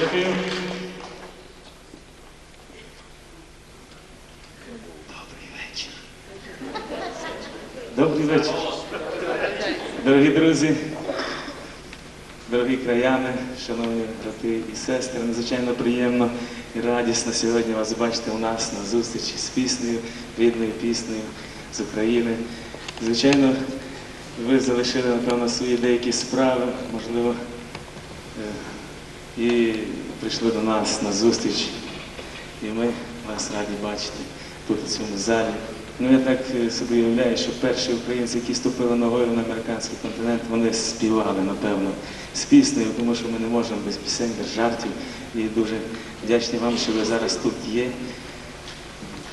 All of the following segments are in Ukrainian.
Дякую. Добрий вечір. Дорогі друзі, дорогі краяни, шановні брати і сестри, надзвичайно приємно і радісно сьогодні вас бачити у нас на зустрічі з піснею, рідною піснею з України. Звичайно, ви залишили, напевно, свої деякі справи, можливо, е, і прийшли до нас на зустріч. І ми вас раді бачити тут, у цьому залі. Ну, я так е, собі уявляю, що перші українці, які ступили ногою на американський континент, вони співали, напевно, з піснею, тому що ми не можемо без пісень, без жартів. І дуже вдячні вам, що ви зараз тут є.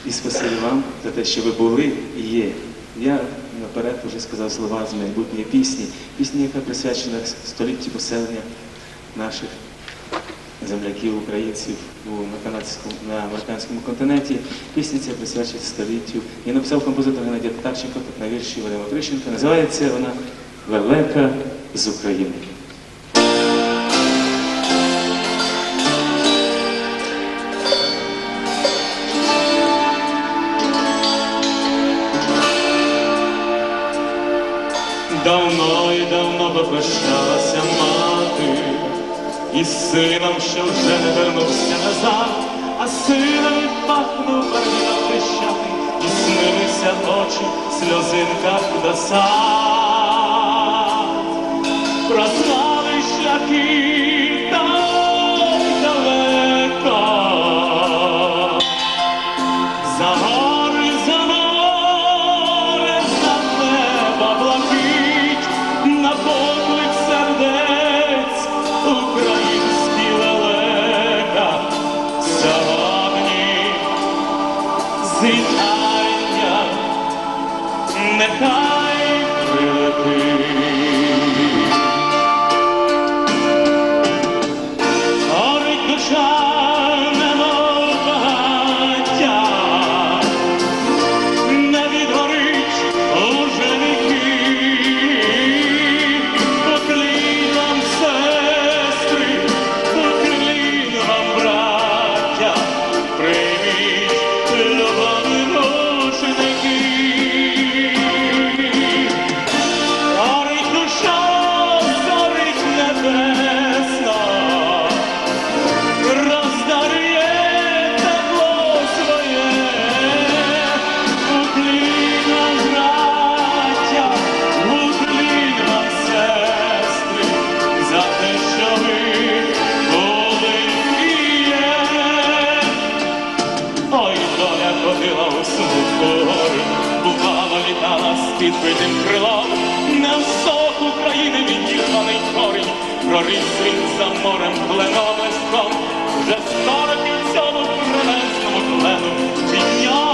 І спасибі вам за те, що ви були і є. Я наперед вже сказав слова з майбутньої пісні, пісні, яка присвячена століттю поселення наших земляків, українців у американському, на американському континенті. Пісня ця присвячена століттю. І написав композитор Геннадій Татарченко, на вірші Вадима Трищенка. Називається вона Велика з України. Давно і давно попрощалася і сином, ще вже не вернувся назад, а сином пахнув барвіна хрещатий, і снилися ночі в сльозинках Прослави шляхи зітання нехай прилетить. Відбитим крилом, на всох України відірваний корінь, проріс він за морем пленом леском, вже скоро під цьому кремезному плену підняв.